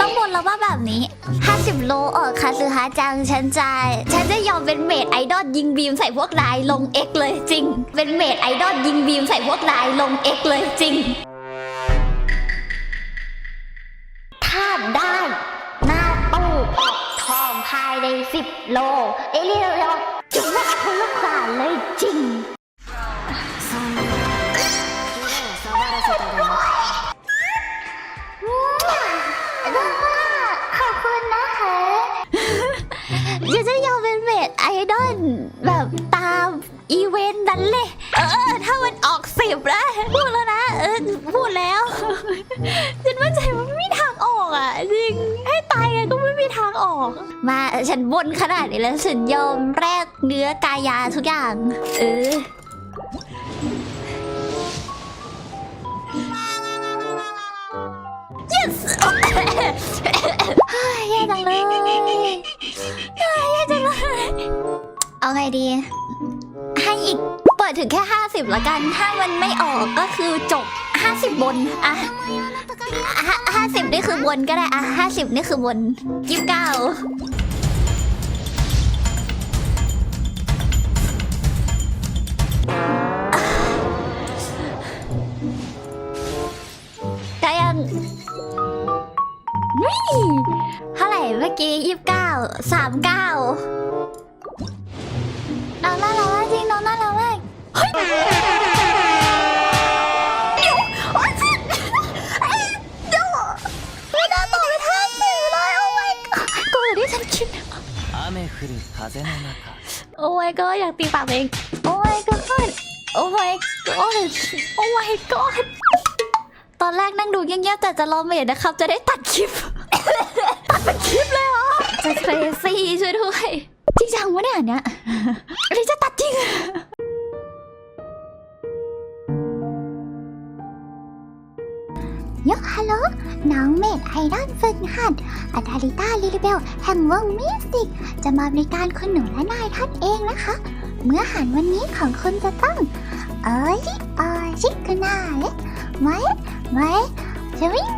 ต้องบนแล้วว่าแบบนี้ 50 โลเออคาซึฮะจัง ฉันจะฉันจะยอมเป็นเมดไอดอลยิงบีมใส่พวกนายลงเอ็กเลยจริง เป็นเมดไอดอลยิงบีมใส่พวกนายลงเอ็กเลยจริงถ้าได้หน้าตู้ออกทองภายใน 10 โล เอเรียกว่าจุดแรกคนลูกสาเลยจริง แบบตามอีเวนต์นั้นเลย เออ ถ้ามันออกสิบแล้วพูดแล้วนะ เออ พูดแล้ว ฉันว่าใจมันไม่มีทางออกอะ จริง ให้ตายไงก็ไม่มีทางออก มาฉันบนขนาดนี้แล้วฉันยอมแลกเนื้อกายาทุกอย่าง เออ เอาไงดี ให้อีกเปิดถึงแค่ 50ละกัน ถ้ามันไม่ออกก็คือจบ 50 บนอะห้าสิบนี่คือบนก็ได้อะห้าสิบนี่คือบนยี่สิบเก้าได้ยังเท่าไหร่เมื่อกี้ยี่สิบเก้าสามเก้า 雨降る風の中 โอ้ my god อยากตีปากตัวเอง โอ้ my god โอ้ my god โอ้ my god ตอนแรกนั่งดูเงียบๆแต่จะรอเมดนะครับ จะได้ตัดคลิป ตัดเป็นคลิปเลยเหรอ จะเครซี่ช่วยด้วย จริงจังวะเนี่ยอันเนี้ยอันนี้จะตัดจริง ยกฮัลโหลน้องเมดไอดอลฝึกหัดอาดาลิต้าลิลิเบลแห่งวงมิวสิกจะมาบริการคุณหนูและนายท่านเองนะคะ เมื่ออาหารวันนี้ของคุณจะต้องเออลิออชิคุนาเละไว้ไว้จะวิ่ง